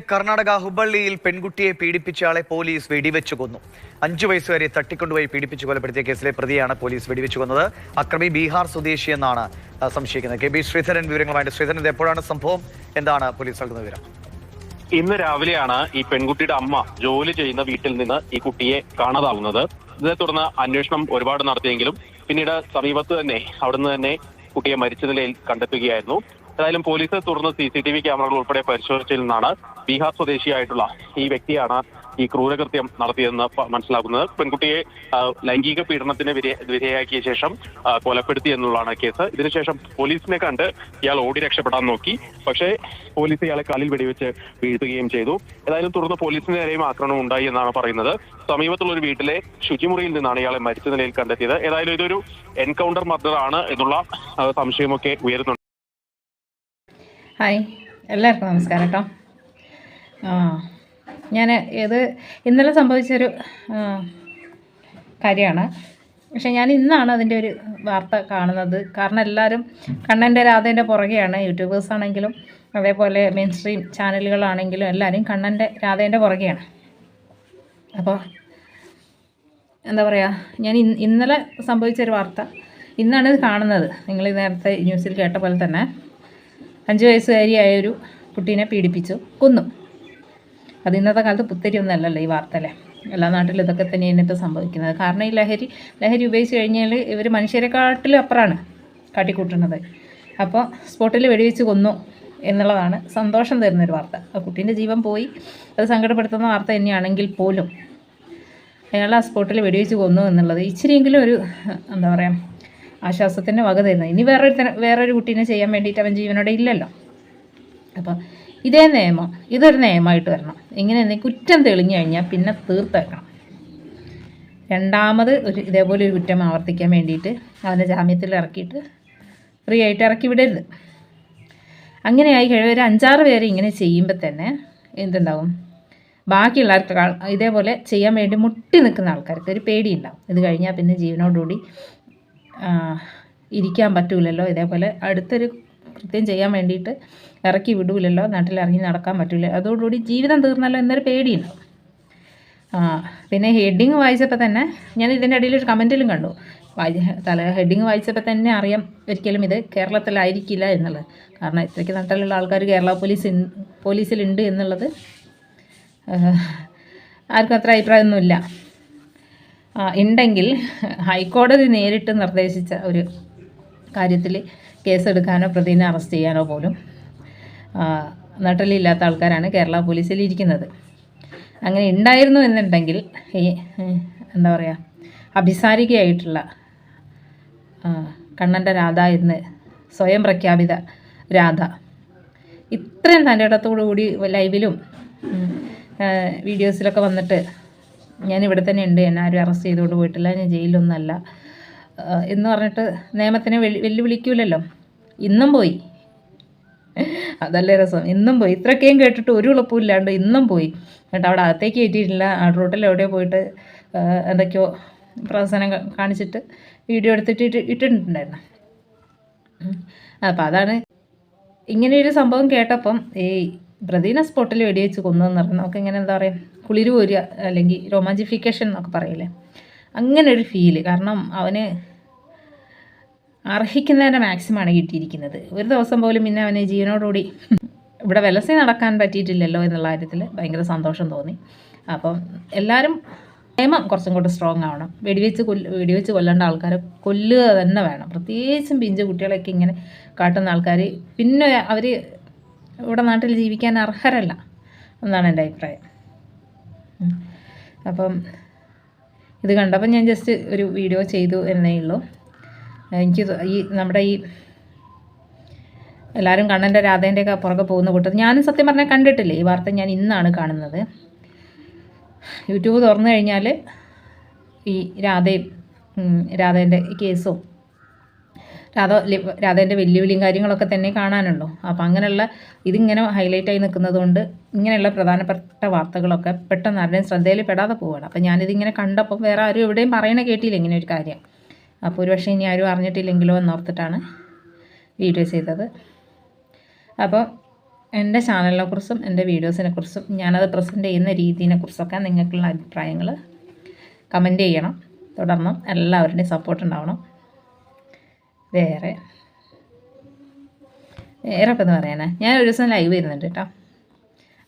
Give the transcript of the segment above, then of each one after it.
കർണാടക ഹുബള്ളിയിൽ പെൺകുട്ടിയെ പീഡിപ്പിച്ച ആളെ പോലീസ് വെടിവെച്ചു കൊന്നു. അഞ്ചു വയസ്സുകാരെ തട്ടിക്കൊണ്ടുപോയി പീഡിപ്പിച്ചു കൊലപ്പെടുത്തിയ കേസിലെ പ്രതിയാണ് പോലീസ് വെടിവെച്ചു കൊന്നത്. അക്രമി ബീഹാർ സ്വദേശി എന്നാണ് സംശയിക്കുന്നത്. കെ ബി ശ്രീധരൻ വിവരങ്ങളുമായിട്ട്. ശ്രീധരൻ ഇത് എപ്പോഴാണ് സംഭവം? എന്താണ് പോലീസ് നൽകുന്ന വിവരം? ഇന്ന് രാവിലെയാണ് ഈ പെൺകുട്ടിയുടെ അമ്മ ജോലി ചെയ്യുന്ന വീട്ടിൽ നിന്ന് ഈ കുട്ടിയെ കാണാതാവുന്നത്. ഇതിനെ തുടർന്ന് അന്വേഷണം ഒരുപാട് നടത്തിയെങ്കിലും പിന്നീട് സമീപത്ത് തന്നെ അവിടുന്ന് തന്നെ കുട്ടിയെ മരിച്ച നിലയിൽ കണ്ടെത്തുകയായിരുന്നു. ഏതായാലും പോലീസ് തുടർന്ന് സി സി ടി വി ക്യാമറകൾ ഉൾപ്പെടെ പരിശോധിച്ചതിൽ നിന്നാണ് ബീഹാർ സ്വദേശിയായിട്ടുള്ള ഈ വ്യക്തിയാണ് ഈ ക്രൂരകൃത്യം നടത്തിയതെന്ന് പ- മനസ്സിലാക്കുന്നത് പെൺകുട്ടിയെ ലൈംഗിക പീഡനത്തിന് വിധേയാക്കിയ ശേഷം കൊലപ്പെടുത്തി എന്നുള്ളതാണ് കേസ്. ഇതിനുശേഷം പോലീസിനെ കണ്ട് ഇയാൾ ഓടി രക്ഷപ്പെടാൻ നോക്കി. പക്ഷേ പോലീസ് ഇയാളെ കാലിൽ വെടിവെച്ച് വീഴ്ത്തുകയും ചെയ്തു. ഏതായാലും തുടർന്ന് പോലീസിന് നേരെയും ആക്രമണം ഉണ്ടായി എന്നാണ് പറയുന്നത്. സമീപത്തുള്ള ഒരു വീട്ടിലെ ശുചിമുറിയിൽ നിന്നാണ് ഇയാളെ മരിച്ച നിലയിൽ കണ്ടെത്തിയത്. ഏതായാലും ഇതൊരു എൻകൗണ്ടർ മർഡർ ആണ് എന്നുള്ള സംശയമൊക്കെ ഉയരുന്നുണ്ട്. ഹായ്. എല്ലാവർക്കും നമസ്കാരം കേട്ടോ ആ ഞാൻ ഇത് ഇന്നലെ സംഭവിച്ചൊരു കാര്യമാണ്. പക്ഷേ ഞാൻ ഇന്നാണ് അതിന്റെ ഒരു വാർത്ത കാണുന്നത്. കാരണം എല്ലാവരും കണ്ണന്റെ രാധേന്റെ പുറകെയാണ്. യൂട്യൂബേഴ്സ് ആണെങ്കിലും അതേപോലെ മെയിൻ സ്ട്രീം ചാനലുകളാണെങ്കിലും എല്ലാവരും കണ്ണന്റെ രാധേന്റെ പുറകെയാണ്. അപ്പോൾ എന്താ പറയുക ഞാൻ ഇന്ന് ഇന്നലെ സംഭവിച്ചൊരു വാർത്ത. ഇന്നാണ് ഇത് കാണുന്നത്. നിങ്ങൾ നേരത്തെ ന്യൂസിൽ കേട്ട പോലെ തന്നെ. അഞ്ച് വയസ്സുകാരിയായ ഒരു കുട്ടീനെ പീഡിപ്പിച്ചു കൊന്നു. അത് ഇന്നത്തെ കാലത്ത് പുത്തരി ഈ വാർത്തയിലെ. എല്ലാ നാട്ടിലും ഇതൊക്കെ തന്നെയാണ് ഇപ്പോൾ സംഭവിക്കുന്നത്. കാരണം ഈ ലഹരി ലഹരി ഉപയോഗിച്ച് കഴിഞ്ഞാൽ ഇവർ മനുഷ്യരെക്കാട്ടിലും അപ്പുറമാണ് കാട്ടിക്കൂട്ടുന്നത്. അപ്പോൾ സ്പോട്ടിൽ വെടിവെച്ച് കൊന്നു എന്നുള്ളതാണ് സന്തോഷം തരുന്നൊരു വാർത്ത. ആ കുട്ടീന്റെ ജീവൻ പോയി. അത് സങ്കടപ്പെടുത്തുന്ന വാർത്ത തന്നെയാണെങ്കിൽ പോലും അയാൾ ആ സ്പോട്ടിൽ വെടിവെച്ച് കൊന്നു എന്നുള്ളത് ഇച്ചിരിയെങ്കിലും ഒരു എന്താ പറയുക ആശ്വാസത്തിന്റെ വക തരുന്നത് ഇനി വേറൊരു വേറൊരു കുട്ടീനെ ചെയ്യാൻ വേണ്ടിയിട്ട് അവൻ ജീവനോടെ ഇല്ലല്ലോ. അപ്പം ഇതേ നിയമം ഇതൊരു നിയമമായിട്ട് വരണം. ഇങ്ങനെ എന്തെങ്കിലും കുറ്റം തെളിഞ്ഞു കഴിഞ്ഞാൽ പിന്നെ തീർത്തേക്കണം. രണ്ടാമത് ഒരു ഇതേപോലെ ഒരു കുറ്റം ആവർത്തിക്കാൻ വേണ്ടിയിട്ട് അവനെ ജാമ്യത്തിൽ ഇറക്കിയിട്ട് ഫ്രീ ആയിട്ട് ഇറക്കി വിടരുത്. അങ്ങനെ ആയി കഴിയുമ്പോൾ ഒരു അഞ്ചാറ് പേര് ഇങ്ങനെ ചെയ്യുമ്പോൾ തന്നെ എന്തുണ്ടാവും? ബാക്കിയുള്ളവർക്ക് കാ- ഇതേപോലെ ചെയ്യാൻ വേണ്ടി മുട്ടി നിൽക്കുന്ന ആൾക്കാർക്ക് ഒരു പേടിയുണ്ടാവും. ഇത് കഴിഞ്ഞാൽ പിന്നെ ജീവനോടുകൂടി ഇരിക്കാൻ പറ്റൂലല്ലോ. ഇതേപോലെ അടുത്തൊരു കൃത്യം ചെയ്യാൻ വേണ്ടിയിട്ട് ഇറക്കി വിടൂലല്ലോ. നാട്ടിൽ ഇറങ്ങി നടക്കാൻ പറ്റൂല. അതോടുകൂടി ജീവിതം തീർന്നല്ലോ എന്നൊരു പേടിയുണ്ടാവും പിന്നെ ഹെഡിങ് വായിച്ചപ്പോൾ തന്നെ ഞാൻ ഇതിന്റെ ഇടയിൽ ഒരു കമന്റിലും കണ്ടു. വായി തല ഹെഡിങ് വായിച്ചപ്പോൾ തന്നെ അറിയാം ഒരിക്കലും ഇത് കേരളത്തിലായിരിക്കില്ല എന്നുള്ളത്. കാരണം ഇത്രയ്ക്ക് നാട്ടിലുള്ള ആൾക്കാർ കേരള പോലീസ് പോലീസിലുണ്ട് എന്നുള്ളത് ആർക്കും അത്ര അഭിപ്രായമൊന്നുമില്ല. ഉണ്ടെങ്കിൽ ഹൈക്കോടതി നേരിട്ട് നിർദ്ദേശിച്ച ഒരു കാര്യത്തിൽ കേസെടുക്കാനോ പ്രതിനെ അറസ്റ്റ് ചെയ്യാനോ പോലും നട്ടലില്ലാത്ത ആൾക്കാരാണ് കേരള പോലീസിൽ ഇരിക്കുന്നത്. അങ്ങനെ ഉണ്ടായിരുന്നു എന്നുണ്ടെങ്കിൽ ഈ എന്താ പറയുക അഭിസാരികയായിട്ടുള്ള കണ്ണന്റെ രാധ എന്ന് സ്വയം പ്രഖ്യാപിത രാധ. ഇത്രയും തന്റെ ഇടത്തോടു കൂടി ലൈവിലും വീഡിയോസിലൊക്കെ വന്നിട്ട് ഞാൻ ഇവിടെ തന്നെ ഉണ്ട്. എന്നെ ആരും അറസ്റ്റ് ചെയ്തുകൊണ്ട് പോയിട്ടില്ല. ഞാൻ ജയിലൊന്നല്ല എന്ന് പറഞ്ഞിട്ട് നിയമത്തിനെ വെല്ലു വെല്ലുവിളിക്കൂലല്ലോ. ഇന്നും പോയി. അതല്ലേ രസം. ഇന്നും പോയി. ഇത്രയൊക്കെയും കേട്ടിട്ട് ഒരു ഉളപ്പും ഇല്ലാണ്ട് ഇന്നും പോയി. എന്നിട്ട് അവിടെ അകത്തേക്ക് കയറ്റിയിട്ടില്ല. ആ റൂട്ടിൽ എവിടെയോ പോയിട്ട് എന്തൊക്കെയോ പ്രവർത്തനം കാണിച്ചിട്ട് വീഡിയോ എടുത്തിട്ട് ഇട്ട് ഇട്ടിട്ടുണ്ടായിരുന്നു അപ്പം അതാണ് ഇങ്ങനെയൊരു സംഭവം കേട്ടപ്പം ഈ പ്രതിനെ സ്പോട്ടിൽ വെടിവെച്ച് കൊന്നതെന്ന് പറഞ്ഞാൽ നമുക്ക് ഇങ്ങനെ എന്താ പറയുക കുളിരു പോരുക അല്ലെങ്കിൽ റൊമാന്റിഫിക്കേഷൻ എന്നൊക്കെ പറയില്ലേ. അങ്ങനെ ഒരു ഫീൽ കാരണം അവന് അർഹിക്കുന്നതിന്റെ മാക്സിമമാണ് കിട്ടിയിരിക്കുന്നത്. ഒരു ദിവസം പോലും പിന്നെ അവന് ജീവനോടുകൂടി ഇവിടെ വിലസി നടക്കാൻ പറ്റിയിട്ടില്ലല്ലോ എന്നുള്ള കാര്യത്തിൽ ഭയങ്കര സന്തോഷം തോന്നി. അപ്പം എല്ലാവരും നിയമം കുറച്ചും കൂടെ സ്ട്രോങ് ആവണം. വെടിവെച്ച് കൊല്ല വെടിവെച്ച് കൊല്ലേണ്ട ആൾക്കാരെ കൊല്ലുക തന്നെ വേണം. പ്രത്യേകിച്ചും പിഞ്ചു കുട്ടികളൊക്കെ ഇങ്ങനെ കാട്ടുന്ന ആൾക്കാർ പിന്നെ അവർ ഇവിടെ നാട്ടിൽ ജീവിക്കാൻ അർഹരല്ല എന്നാണ് എന്റെ അഭിപ്രായം. അപ്പം ഇത് കണ്ടപ്പോൾ ഞാൻ ജസ്റ്റ് ഒരു വീഡിയോ ചെയ്തു എന്നേ ഉള്ളൂ. എനിക്ക് ഈ നമ്മുടെ ഈ എല്ലാവരും കണ്ണന്റെ രാധേന്റെ ഒക്കെ പുറകെ പോകുന്ന കൂട്ടത്തിൽ ഞാനും സത്യം പറഞ്ഞാൽ കണ്ടിട്ടില്ല. ഈ വാർത്ത ഞാൻ ഇന്നാണ് കാണുന്നത്. യൂട്യൂബ് തുറന്നു കഴിഞ്ഞാൽ ഈ രാധയും രാധേന്റെ കേസും രാധ രാധേന്റെ വെല്ലുവിളിയും കാര്യങ്ങളൊക്കെ തന്നെ കാണാനുള്ളൂ അപ്പോൾ അങ്ങനെയുള്ള ഇതിങ്ങനെ ഹൈലൈറ്റ് ആയി നിൽക്കുന്നത് കൊണ്ട് ഇങ്ങനെയുള്ള പ്രധാനപ്പെട്ട വാർത്തകളൊക്കെ പെട്ടെന്ന് ആരുടെയും ശ്രദ്ധയിൽ പെടാതെ പോവുകയാണ് അപ്പോൾ ഞാനിതിങ്ങനെ കണ്ടപ്പോൾ വേറെ ആരും എവിടെയും പറയണ കേട്ടില്ല ഇങ്ങനെ ഒരു കാര്യം. അപ്പോൾ ഒരു പക്ഷേ ഇനി ആരും അറിഞ്ഞിട്ടില്ലെങ്കിലോ എന്നോർത്തിട്ടാണ് വീഡിയോ ചെയ്തത്. അപ്പോൾ എന്റെ ചാനലിനെ കുറിച്ചും എന്റെ വീഡിയോസിനെ കുറിച്ചും ഞാനത് പ്രസന്റ് ചെയ്യുന്ന രീതിയെ കുറിച്ചൊക്കെ നിങ്ങൾക്കുള്ള അഭിപ്രായങ്ങൾ കമന്റ് ചെയ്യണം. തുടർന്നും എല്ലാവരുടെയും സപ്പോർട്ട് ഉണ്ടാവണം. വേറെ. വേറെ ഇപ്പം എന്ന് പറയണേ? ഞാൻ ഒരു ദിവസം ലൈവ് വരുന്നുണ്ട് കേട്ടോ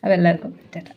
അപ്പോൾ എല്ലാവർക്കും ടാറ്റ